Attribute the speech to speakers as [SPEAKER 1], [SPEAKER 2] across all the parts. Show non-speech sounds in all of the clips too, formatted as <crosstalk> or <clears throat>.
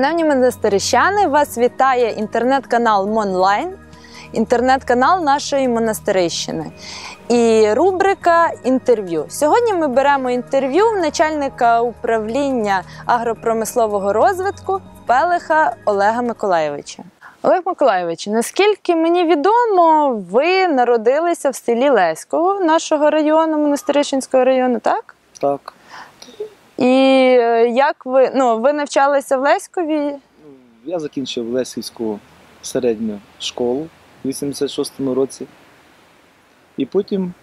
[SPEAKER 1] Шановні монастирищани, вас вітає інтернет-канал Монлайн, інтернет-канал нашої монастирищини. І рубрика інтерв'ю. Сьогодні ми беремо інтерв'ю в начальника управління агропромислового розвитку Пелеха Олега Миколайовича. Олег Миколайович, наскільки мені відомо, ви народилися в селі Леськово нашого району, Монастирищенського району, так?
[SPEAKER 2] Так.
[SPEAKER 1] І е, як ви ну ви навчалися в Леськові?
[SPEAKER 2] Я закінчив Лесівську середню школу в 86-му році. І потім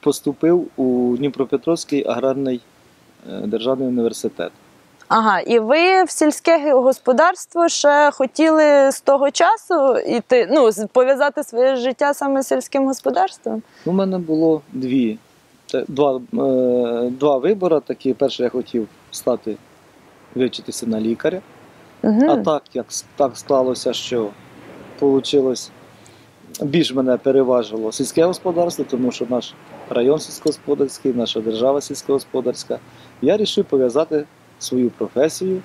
[SPEAKER 2] поступив у Дніпропетровський аграрний е, державний університет.
[SPEAKER 1] Ага, і ви в сільське господарство ще хотіли з того часу іти, ну, пов'язати своє життя саме з сільським господарством?
[SPEAKER 2] У мене було дві, те- два, е, два вибори. Такі. Перший я хотів стати вивчитися на лікаря.
[SPEAKER 1] Угу.
[SPEAKER 2] А так як так склалося, що вийшло, більш мене переважило сільське господарство, тому що наш район сільськогосподарський, наша держава сільськогосподарська. Я вирішив пов'язати свою професію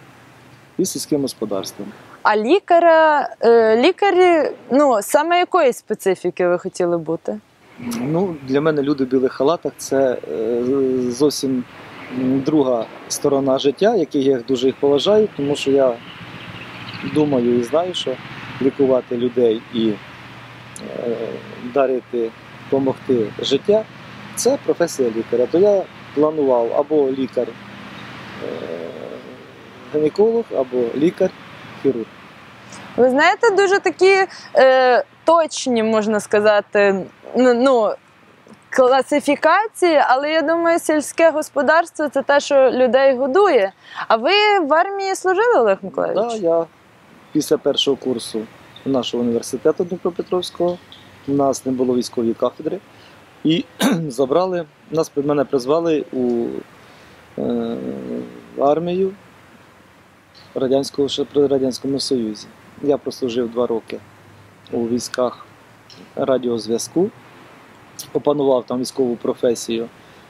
[SPEAKER 2] із сільським господарством.
[SPEAKER 1] А лікаря, е, лікарі, ну, саме якої специфіки ви хотіли бути?
[SPEAKER 2] Ну, для мене люди в білих халатах це е, зовсім друга сторона життя, яких я дуже їх поважаю, тому що я думаю і знаю, що лікувати людей і е, дарити, допомогти життя це професія лікаря. То я планував або лікар е, гінеколог, або лікар-хірург.
[SPEAKER 1] Ви знаєте, дуже такі е, точні, можна сказати, ну, ну, класифікації, але я думаю, сільське господарство це те, що людей годує. А ви в армії служили, Олег Миколаївич?
[SPEAKER 2] Да, я після першого курсу нашого університету Дніпропетровського, у нас не було військової кафедри, і <clears throat> забрали, нас мене призвали у е, армію радянського при Радянському Союзі. Я прослужив два роки у військах радіозв'язку, опанував там військову професію,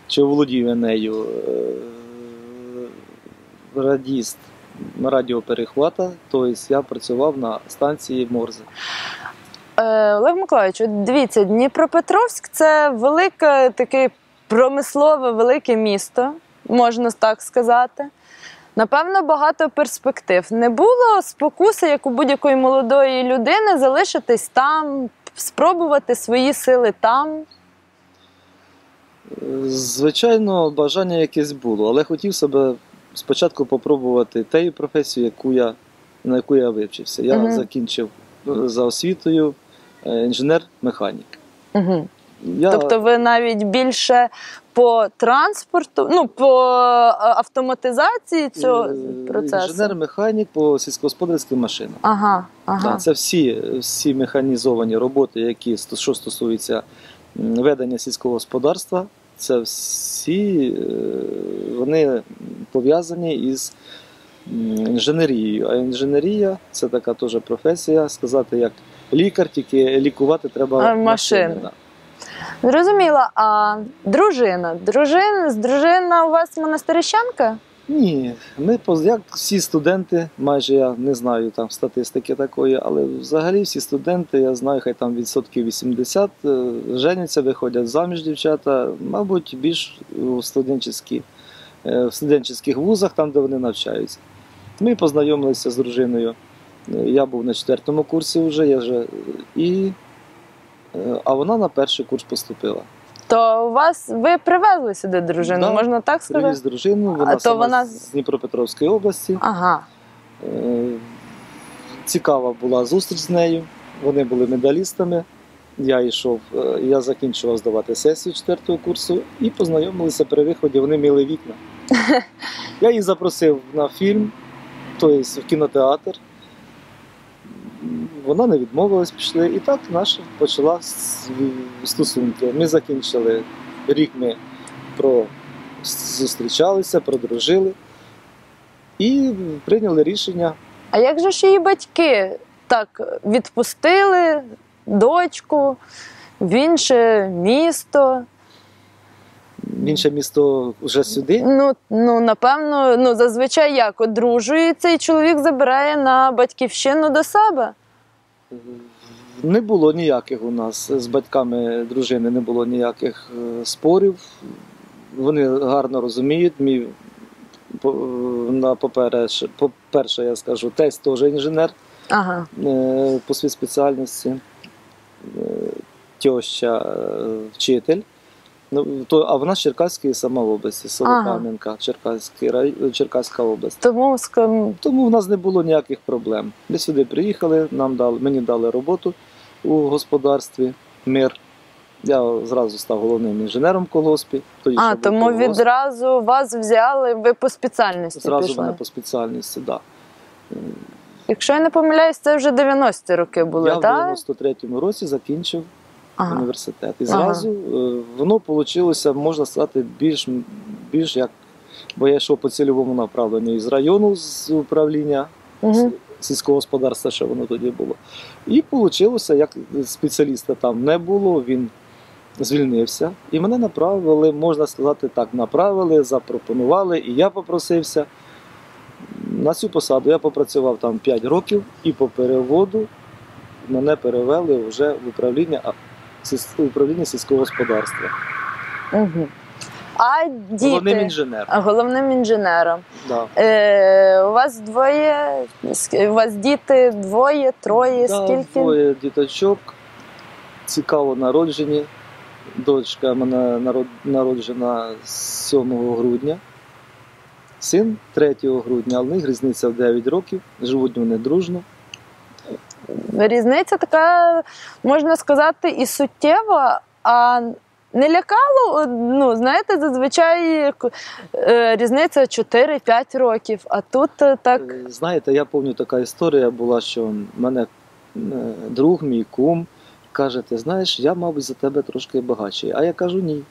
[SPEAKER 2] чи володів нею е, радіст радіоперехвата, тобто я працював на станції Морзе.
[SPEAKER 1] Е, Олег Миколаївич, дивіться, Дніпропетровськ це велике таке промислове велике місто, можна так сказати. Напевно, багато перспектив. Не було спокуси, як у будь-якої молодої людини, залишитись там, спробувати свої сили там.
[SPEAKER 2] Звичайно, бажання якесь було, але хотів себе спочатку попробувати тією професію, яку я, на яку я вивчився. Я
[SPEAKER 1] Мгм.
[SPEAKER 2] закінчив за освітою е, інженер-механік.
[SPEAKER 1] Угу.
[SPEAKER 2] Я,
[SPEAKER 1] Тобто ви навіть більше по транспорту, ну по е, автоматизації цього
[SPEAKER 2] е,
[SPEAKER 1] процесу.
[SPEAKER 2] інженер-механік по сільськогосподарським машинам.
[SPEAKER 1] Ага, ага.
[SPEAKER 2] Так, це всі, всі механізовані роботи, які що стосуються ведення сільського господарства, це всі е, вони пов'язані із інженерією. А інженерія це така теж професія, сказати, як лікар, тільки лікувати треба
[SPEAKER 1] машини.
[SPEAKER 2] да.
[SPEAKER 1] Зрозуміла. А дружина? Дружина, дружина у вас монастирищанка?
[SPEAKER 2] Ні, ми як всі студенти, майже я не знаю там статистики такої, але взагалі всі студенти, я знаю, хай там відсотків 80 е, женяться, виходять заміж дівчата, мабуть, більш у студентські, е, в студентських вузах, там, де вони навчаються. Ми познайомилися з дружиною. Е, Я був на четвертому курсі вже, я вже і, а вона на перший курс поступила.
[SPEAKER 1] То у вас ви привезли сюди дружину,
[SPEAKER 2] Да,
[SPEAKER 1] можна так сказати?
[SPEAKER 2] Привіз дружину, вона,
[SPEAKER 1] А то
[SPEAKER 2] сама
[SPEAKER 1] вона-
[SPEAKER 2] з Дніпропетровської області.
[SPEAKER 1] Ага.
[SPEAKER 2] Е, Цікава була зустріч з нею. Вони були медалістами. Я йшов, е, я закінчував здавати сесію четвертого курсу і познайомилися при виході. Вони мили вікна. <laughs> Я їх запросив на фільм, тобто в кінотеатр. Вона не відмовилась, пішли. І так наша почала стосунки. Ми закінчили рік. Ми про зустрічалися, продружили і прийняли рішення
[SPEAKER 1] А як же ж її батьки так відпустили дочку в інше місто?
[SPEAKER 2] в інше місто вже сюди.
[SPEAKER 1] Ну, ну напевно, ну зазвичай як одружується, і чоловік забирає на батьківщину до себе.
[SPEAKER 2] Не було ніяких у нас з батьками дружини, не було ніяких е, спорів. Вони гарно розуміють. Мій по- на по-перше, я скажу, тесть теж інженер
[SPEAKER 1] Ага.
[SPEAKER 2] е, по своїй спеціальності, е, тьоща е, вчитель. Ну, то, а вона з Черкаської сама в області, село
[SPEAKER 1] Ага.
[SPEAKER 2] Кам'янка, Черкаський рай, Черкаська область.
[SPEAKER 1] Тому
[SPEAKER 2] Тому в нас не було ніяких проблем. Ми сюди приїхали, нам дали, мені дали роботу у господарстві, мир. Я зразу став головним інженером в колгоспі. Тоді
[SPEAKER 1] а тому
[SPEAKER 2] колгосп.
[SPEAKER 1] відразу вас взяли, ви по спеціальності
[SPEAKER 2] зразу
[SPEAKER 1] пішли.
[SPEAKER 2] мене по спеціальності, так. Да.
[SPEAKER 1] Якщо я не помиляюсь, це вже 90-ті роки були,
[SPEAKER 2] Я в
[SPEAKER 1] так?
[SPEAKER 2] 93-му році закінчив
[SPEAKER 1] Ага.
[SPEAKER 2] університет. І зразу е, воно вийшло, можна сказати, більш, більш як. Бо я йшов по цільовому направленню із району з управління
[SPEAKER 1] Угу.
[SPEAKER 2] сільського господарства, що воно тоді було. І вийшло, як спеціаліста там не було, він звільнився. І мене направили, можна сказати так, направили, запропонували, і я попросився. На цю посаду я попрацював там 5 років, і по переводу мене перевели вже в управління, управління сільського господарства.
[SPEAKER 1] Угу. А діти?
[SPEAKER 2] Головним інженером.
[SPEAKER 1] А, Головним інженером.
[SPEAKER 2] Да.
[SPEAKER 1] Е, у вас двоє, у вас діти двоє, троє,
[SPEAKER 2] Да,
[SPEAKER 1] скільки?
[SPEAKER 2] Двоє діточок, цікаво народжені. Дочка мене народжена 7 грудня, син 3 грудня, але в них різниця в 9 років, живуть вони дружно.
[SPEAKER 1] Різниця така, можна сказати, і суттєва, а не лякало, ну, знаєте, зазвичай е, різниця 4-5 років, а тут е, так.
[SPEAKER 2] Е, Знаєте, я пам'ятаю, така історія була, що в мене друг, мій кум, каже: ти знаєш, я, мабуть, за тебе трошки багатший. А я кажу, ні.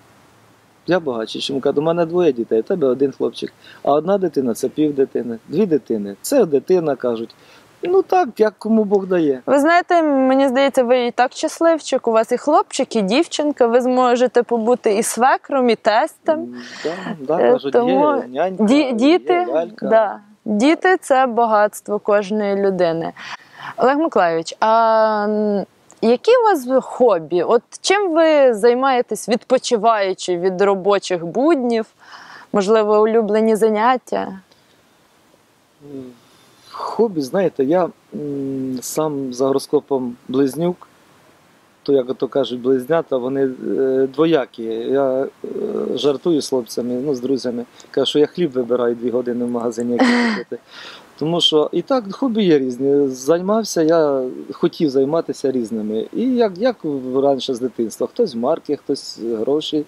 [SPEAKER 2] Я багатший. Чому кажу, у мене двоє дітей, у тебе один хлопчик. А одна дитина це пів дитини, дві дитини це дитина, кажуть. Ну так, як кому Бог дає.
[SPEAKER 1] Ви знаєте, мені здається, ви і так щасливчик. У вас і хлопчик, і дівчинка. Ви зможете побути і свекром, і тестем.
[SPEAKER 2] М, Да, да,
[SPEAKER 1] Е,
[SPEAKER 2] кажуть,
[SPEAKER 1] тому
[SPEAKER 2] є нянька,
[SPEAKER 1] Ді, діти,
[SPEAKER 2] є лялька.
[SPEAKER 1] да. діти це багатство кожної людини. Олег Миколайович, а які у вас хобі? От чим ви займаєтесь, відпочиваючи від робочих буднів? Можливо, улюблені заняття?
[SPEAKER 2] Хобі, знаєте, я м, сам за гороскопом близнюк, то як то кажуть, близнята, вони е, двоякі. Я е, жартую з хлопцями, ну, з друзями. Кажу, що я хліб вибираю дві години в магазині, як купити. <laughs> Тому що і так хобі є різні. Займався, я хотів займатися різними. І як, як раніше з дитинства, хтось марки, хтось гроші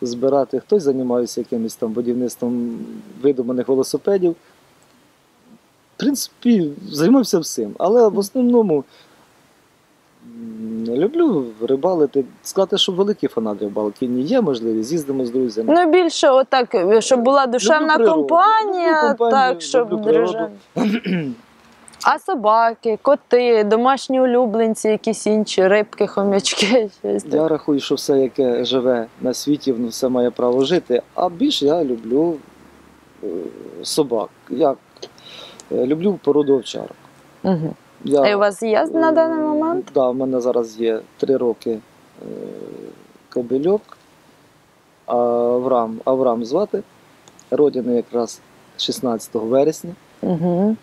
[SPEAKER 2] збирати, хтось займається якимось там будівництвом видуманих велосипедів. В принципі, займався всім, але в основному люблю рибалити. Сказати, що великий фанат рибалки ні, є можливість, їздимо з друзями.
[SPEAKER 1] Ну, більше отак, щоб була душевна
[SPEAKER 2] природу.
[SPEAKER 1] компанія,
[SPEAKER 2] Люблю компанію,
[SPEAKER 1] так, щоб
[SPEAKER 2] люблю природу.
[SPEAKER 1] дружина. А собаки, коти, домашні улюбленці, якісь інші рибки, хомячки, щось таке.
[SPEAKER 2] Я рахую, що все, яке живе на світі, воно все має право жити. А більше я люблю е, собак. Як? Е, Люблю породу овчарок.
[SPEAKER 1] Угу.
[SPEAKER 2] Я,
[SPEAKER 1] А у вас є на даний
[SPEAKER 2] Е,
[SPEAKER 1] момент?
[SPEAKER 2] Да, в мене зараз є три роки е, кобильок. Авраам, Авраам звати. Родини якраз 16 вересня.
[SPEAKER 1] Угу.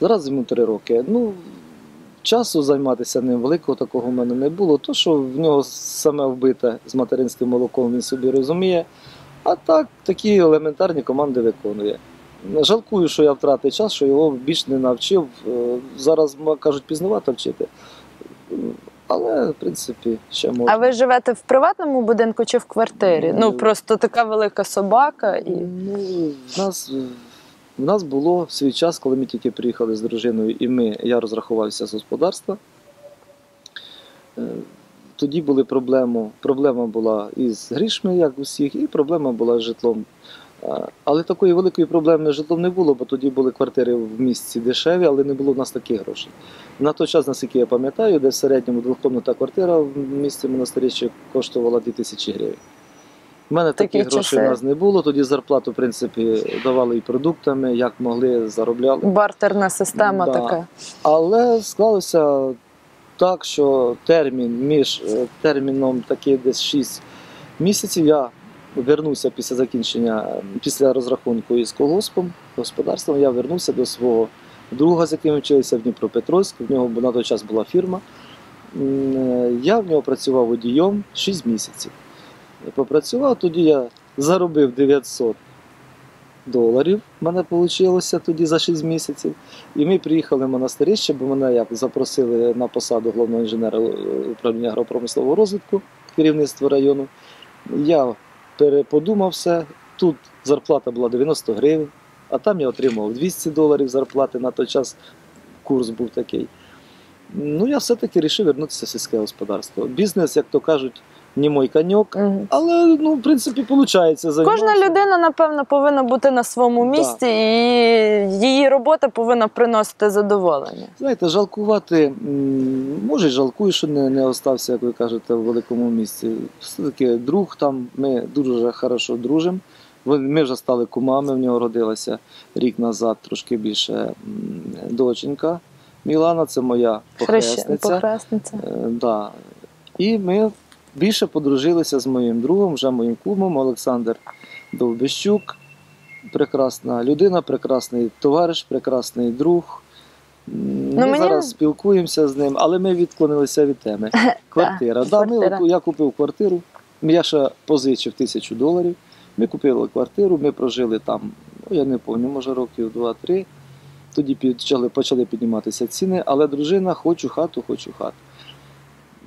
[SPEAKER 2] Зараз йому три роки. Ну, часу займатися ним великого такого в мене не було. То, що в нього саме вбите з материнським молоком, він собі розуміє. А так, такі елементарні команди виконує. Жалкую, що я втратив час, що його більш не навчив. Е, Зараз кажуть, пізнавато вчити. Але, в принципі, ще можна.
[SPEAKER 1] А ви живете в приватному будинку чи в квартирі? Ну
[SPEAKER 2] Ну,
[SPEAKER 1] просто така велика собака і.
[SPEAKER 2] Ну, в нас, в нас було в свій час, коли ми тільки приїхали з дружиною, і ми, я розрахувався з господарства. Е, Тоді були проблеми. Проблема була із грішми, як у всіх, і проблема була з житлом. Але такої великої проблеми з житлом не було, бо тоді були квартири в місті дешеві, але не було в нас таких грошей. На той час, наскільки я пам'ятаю, де в середньому двохкомнатна квартира в місті Монастиріччя коштувала 2000 гривень. У мене
[SPEAKER 1] Такі
[SPEAKER 2] таких грошей у нас не було. Тоді зарплату, в принципі, давали і продуктами, як могли, заробляли.
[SPEAKER 1] Бартерна система
[SPEAKER 2] Да.
[SPEAKER 1] така.
[SPEAKER 2] Але склалося так, що термін між е, терміном такий десь 6 місяців я вернувся після закінчення, після розрахунку із колгоспом, господарством, я вернувся до свого друга, з яким вчилися в Дніпропетровськ. В нього на той час була фірма. Е, Я в нього працював водієм 6 місяців. Попрацював, тоді я заробив 900 доларів. У мене вийшло тоді за 6 місяців. І ми приїхали в монастирище, бо мене як запросили на посаду головного інженера е, управління агропромислового розвитку керівництва району. Я переподумав все. Тут зарплата була 90 гривень, а там я отримував 200 доларів зарплати. На той час курс був такий. Ну, я все-таки вирішив вернутися в сільське господарство. Бізнес, як то кажуть, не мой коньок. Але ну, в принципі, виходить.
[SPEAKER 1] Кожна людина, напевно, повинна бути на своєму
[SPEAKER 2] Да.
[SPEAKER 1] місці, і її робота повинна приносити задоволення.
[SPEAKER 2] Знаєте, жалкувати, може, жалкую, що не, не остався, як ви кажете, в великому місці. Все-таки друг там, ми дуже хорошо дружимо. Ми вже стали кумами, в нього родилася рік назад трошки більше доченька. Мілана, це моя похресниця.
[SPEAKER 1] Похресниця.
[SPEAKER 2] Е, да. І ми більше подружилися з моїм другом, вже моїм кумом Олександр Довбищук. Прекрасна людина, прекрасний товариш, прекрасний друг. Ми
[SPEAKER 1] Ну, мені-
[SPEAKER 2] зараз спілкуємося з ним, але ми відклонилися від теми. <laughs> Квартира. Да, ми, я купив квартиру, я ще позичив тисячу доларів. Ми купили квартиру, ми прожили там, ну, я не пам'ятаю, може років 2-3. Тоді почали, почали підніматися ціни, але дружина, хочу хату, хочу хату.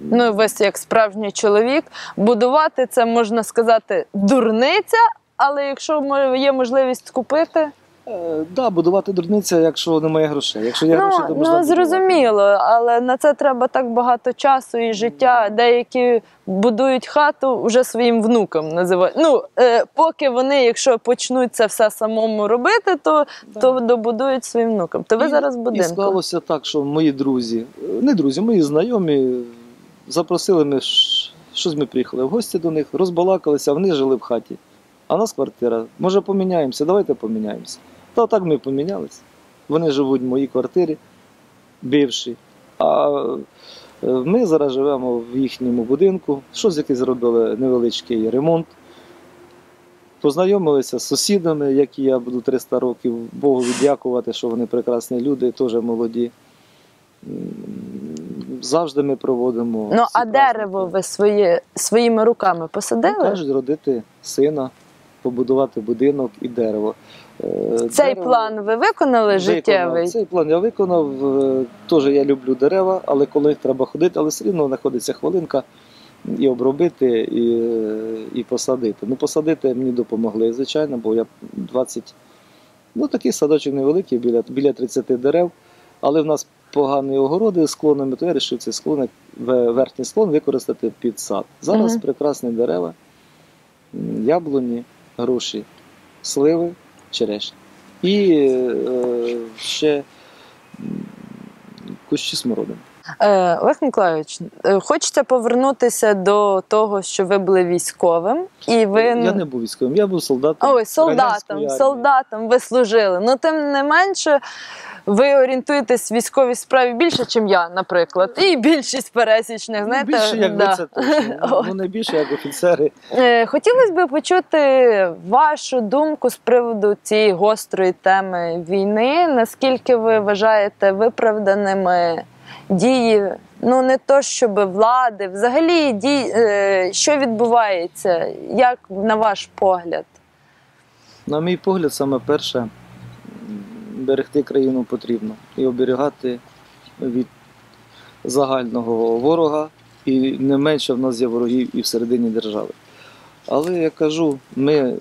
[SPEAKER 1] Ну, ви як справжній чоловік, будувати це можна сказати дурниця, але якщо є можливість купити,
[SPEAKER 2] Е, да, будувати дурниця, якщо немає грошей. Якщо є гроші, то
[SPEAKER 1] ну,
[SPEAKER 2] можна
[SPEAKER 1] ну
[SPEAKER 2] будувати.
[SPEAKER 1] зрозуміло, але на це треба так багато часу і життя. Деякі будують хату вже своїм внукам називають. Ну, е, поки вони, якщо почнуть це все самому робити, то,
[SPEAKER 2] Да.
[SPEAKER 1] то добудують своїм внукам. То ви
[SPEAKER 2] І-
[SPEAKER 1] зараз в
[SPEAKER 2] І склалося так, що мої друзі, е, не друзі, мої знайомі запросили ми, щось ми приїхали в гості до них, розбалакалися, вони жили в хаті. А нас квартира. Може поміняємося, давайте поміняємося. Та так ми помінялися. Вони живуть в моїй квартирі, бивші. А е, ми зараз живемо в їхньому будинку. Щось якийсь зробили невеличкий ремонт. Познайомилися з сусідами, які я буду 300 років Богу віддякувати, що вони прекрасні люди, теж молоді. Завжди ми проводимо.
[SPEAKER 1] Ну, а дерево ви свої, своїми руками
[SPEAKER 2] Ну,
[SPEAKER 1] посадили?
[SPEAKER 2] кажуть, родити сина, побудувати будинок і дерево. Е,
[SPEAKER 1] Цей
[SPEAKER 2] дерево
[SPEAKER 1] план ви виконали
[SPEAKER 2] виконав.
[SPEAKER 1] життєвий?
[SPEAKER 2] Цей план я виконав. Е, Теж я люблю дерева, але коли їх треба ходити, але все одно знаходиться хвилинка і обробити, і, і посадити. Ну, посадити мені допомогли, звичайно, бо я 20. Ну, такий садочок невеликий, біля, біля 30 дерев, але в нас погані огороди з склонами, то я вирішив цей склон, ве- верхній склон використати під сад. Зараз
[SPEAKER 1] Мгм.
[SPEAKER 2] прекрасні дерева, м, яблуні, груші, сливи, черешні. І е, ще м, кущі смородини.
[SPEAKER 1] Е, Олег Миколайович, е, хочеться повернутися до того, що ви були військовим, і ви
[SPEAKER 2] Я не був військовим, я був солдатом.
[SPEAKER 1] ой, солдатом,
[SPEAKER 2] армії.
[SPEAKER 1] солдатом ви служили. Ну тим не менше, ви орієнтуєтесь в військовій справі більше, ніж я, наприклад, і більшість пересічних.
[SPEAKER 2] Ну,
[SPEAKER 1] Знаєте,
[SPEAKER 2] більше, як
[SPEAKER 1] да.
[SPEAKER 2] ви це точно. <laughs> Ну, не більше, як офіцери.
[SPEAKER 1] Е, Хотілося б почути вашу думку з приводу цієї гострої теми війни. Наскільки ви вважаєте виправданими дії? Ну не то, щоб влади, взагалі дій, е, що відбувається, як на ваш погляд?
[SPEAKER 2] На мій погляд, саме перше, берегти країну потрібно і оберігати від загального ворога, і не менше в нас є ворогів і всередині держави. Але я кажу, ми, е,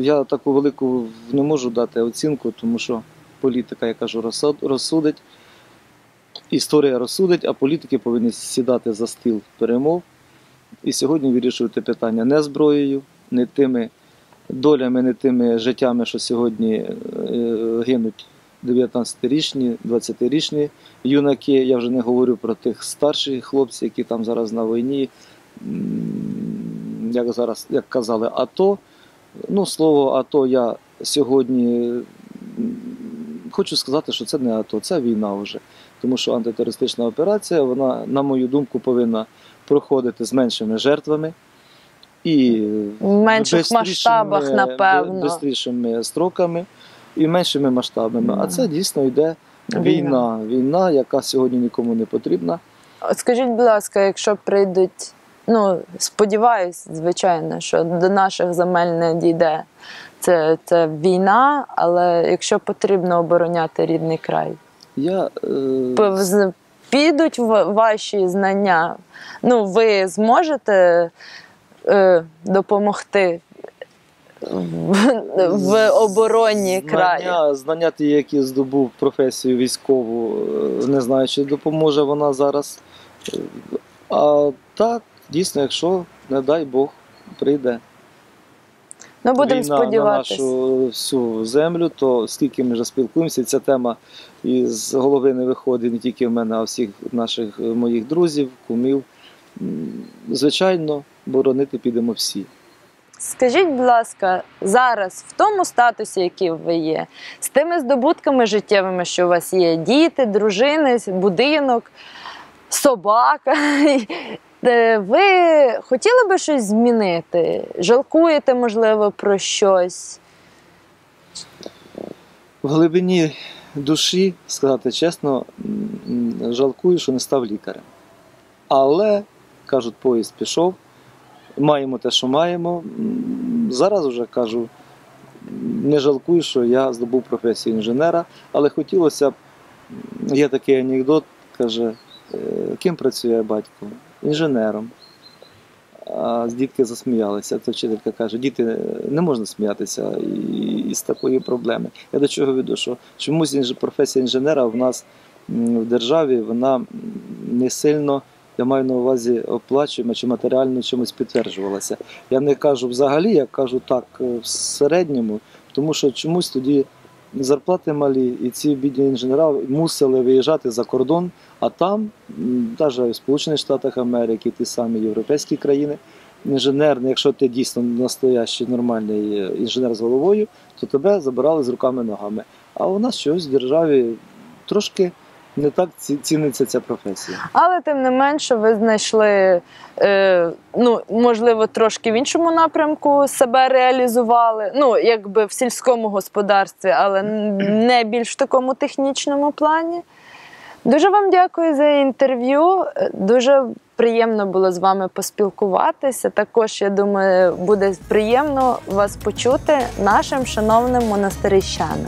[SPEAKER 2] я таку велику не можу дати оцінку, тому що політика, я кажу, розсудить, історія розсудить, а політики повинні сідати за стіл перемов. І сьогодні вирішувати питання не зброєю, не тими долями, не тими життями, що сьогодні е, гинуть 19-річні, 20-річні юнаки. Я вже не говорю про тих старших хлопців, які там зараз на війні. Як зараз як казали, АТО. Ну, слово АТО я сьогодні хочу сказати, що це не АТО, це війна вже. Тому що антитерористична операція, вона, на мою думку, повинна проходити з меншими жертвами і
[SPEAKER 1] В менших масштабах, напевно.
[SPEAKER 2] бистрішими строками і меншими масштабами. А це дійсно йде
[SPEAKER 1] Війна.
[SPEAKER 2] війна. Яка сьогодні нікому не потрібна.
[SPEAKER 1] Скажіть, будь ласка, якщо прийдуть, ну сподіваюсь, звичайно, що до наших земель не дійде. Це, це війна, але якщо потрібно обороняти рідний край,
[SPEAKER 2] Я е,
[SPEAKER 1] підуть ваші знання. Ну, ви зможете е, допомогти в, в обороні краю.
[SPEAKER 2] Знання, знання ті, які здобув професію військову, е, не знаю, чи допоможе вона зараз. Е, А так, дійсно, якщо, не дай Бог, прийде
[SPEAKER 1] Ну, будемо сподіватися.
[SPEAKER 2] на нашу всю землю, то скільки ми вже спілкуємося, ця тема із голови не виходить не тільки в мене, а всіх наших моїх друзів, кумів. Звичайно, боронити підемо всі.
[SPEAKER 1] Скажіть, будь ласка, зараз в тому статусі, який ви є, з тими здобутками життєвими, що у вас є, діти, дружини, будинок, собака. <laughs> е, Ви хотіли би щось змінити? Жалкуєте, можливо, про щось?
[SPEAKER 2] В глибині душі, сказати чесно, жалкую, що не став лікарем. Але, кажуть, поїзд пішов, маємо те, що маємо. Зараз вже кажу, не жалкую, що я здобув професію інженера, але хотілося б, є такий анекдот, каже, «Е, ким працює батько? Інженером. А дітки засміялися. Та вчителька каже: діти не можна сміятися із такої проблеми. Я до чого веду, що чомусь професія інженера в нас в державі вона не сильно, я маю на увазі, оплачуємо чи матеріально чимось підтверджувалася. Я не кажу взагалі, я кажу так е, в середньому, тому що чомусь тоді зарплати малі, і ці бідні інженери мусили виїжджати за кордон, а там, навіть в Сполучених Штатах Америки, ті самі європейські країни, інженер, ну, якщо ти дійсно настоящий нормальний е, інженер з головою, то тебе забирали з руками-ногами. А у нас щось в державі трошки не так ці- ціниться ця професія.
[SPEAKER 1] Але тим не менше, ви знайшли, е, ну, можливо, трошки в іншому напрямку себе реалізували. Ну, якби в сільському господарстві, але не більш в такому технічному плані. Дуже вам дякую за інтерв'ю. Дуже приємно було з вами поспілкуватися. Також, я думаю, буде приємно вас почути нашим шановним монастирищанам.